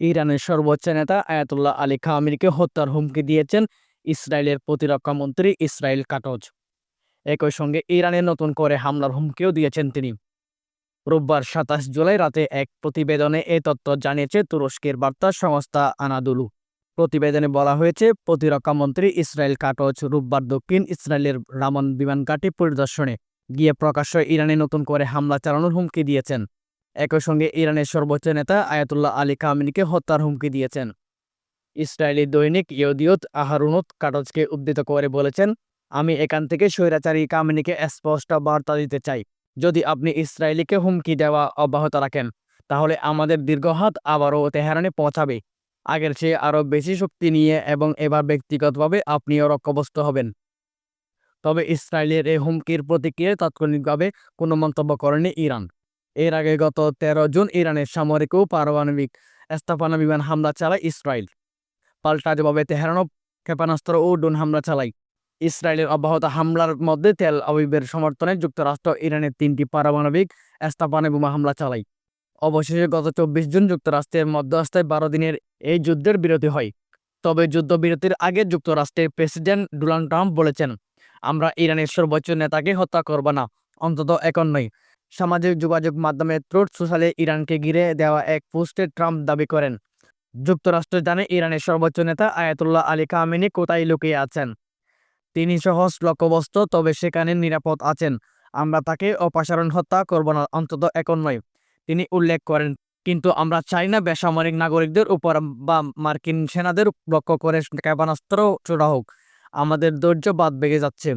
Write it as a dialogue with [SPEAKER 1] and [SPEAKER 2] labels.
[SPEAKER 1] ইরানের সর্বোচ্চ নেতা আয়াতুল্লাহ আলী খামিনিকে হত্যার হুমকি দিয়েছেন ইসরায়েলের প্রতিরক্ষা মন্ত্রী ইসরায়েল কাটজ। একই সঙ্গে ইরানে নতুন করে হামলার হুমকিও দিয়েছেন তিনি। রোববার সাতাশ জুলাই রাতে এক প্রতিবেদনে এ তথ্য জানিয়েছে তুরস্কের বার্তা সংস্থা আনাদুলু। প্রতিবেদনে বলা হয়েছে, প্রতিরক্ষা মন্ত্রী ইসরায়েল কাটজ রোববার দক্ষিণ ইসরায়েলের রামন বিমানঘাটি পরিদর্শনে গিয়ে প্রকাশ্য ইরানে নতুন করে হামলা চালানোর হুমকি দিয়েছেন। একই ইরানের সর্বোচ্চ নেতা আয়াতুল্লাহ আলী কামিনীকে হত্যার হুমকি দিয়েছেন। ইসরায়েলি দৈনিক ইয়দিয়ত আহারুনত কাটজকে উদ্ধৃত করে বলেছেন, আমি এখান থেকে স্বৈরাচারী কামিনীকে স্পষ্ট বার্তা দিতে চাই। যদি আপনি ইসরায়েলিকে হুমকি দেওয়া অব্যাহত রাখেন, তাহলে আমাদের দীর্ঘহাত আবারও তেহরানে পৌঁছাবে। আগের চেয়ে আরও বেশি শক্তি নিয়ে এবং এবার ব্যক্তিগতভাবে আপনিও রক্ষবস্ত হবেন। তবে ইসরায়েলের এই হুমকির প্রতিক্রিয়ায় তাৎক্ষণিকভাবে কোনো মন্তব্য করেনি ইরান। এর আগে গত তেরো জুন ইরানের সামরিক ও পারমাণবিক স্থাপনা বিমান হামলা চালায় ইসরায়েল। পাল্টা জবাবে তেহরানও ক্ষেপণাস্ত্র ও ড্রোন হামলা চালায়। ইসরায়েলের অব্যাহত হামলার মধ্যে তেল আবিবের সমর্থনে যুক্তরাষ্ট্র ইরানের তিনটি পারমাণবিক স্থাপনা বোমা হামলা চালায়। অবশেষে গত চব্বিশ জুন যুক্তরাষ্ট্রের মধ্যস্থায় বারো দিনের এই যুদ্ধের বিরতি হয়। তবে যুদ্ধবিরতির আগে যুক্তরাষ্ট্রের প্রেসিডেন্ট ডোনাল্ড ট্রাম্প বলেছেন, আমরা ইরানের সর্বোচ্চ নেতাকে হত্যা করব না, অন্তত এখন নয়। সামাজিক যোগাযোগ মাধ্যমে ট্রুথ সোশ্যালে ইরানকে ঘিরে দেওয়া এক পোস্টে ট্রাম্প দাবি করেন। যুক্তরাষ্ট্র জানে ইরানের সর্বোচ্চ নেতা আয়াতুল্লাহ আলী কামিনী কোথায় লুকিয়ে আছেন। তিনি সহজ লক্ষ্যবস্ত, তবে সেখানে নিরাপদ আছেন। আমরা তাকে অপসারণ হত্যা করব না, অন্তত এখন নয়, তিনি উল্লেখ করেন। কিন্তু আমরা চাই না বেসামরিক নাগরিকদের উপর বা মার্কিন সেনাদের লক্ষ্য করে ক্ষেপণাস্ত্র ছোড়া হোক। আমাদের ধৈর্য বাদ বেগে যাচ্ছে।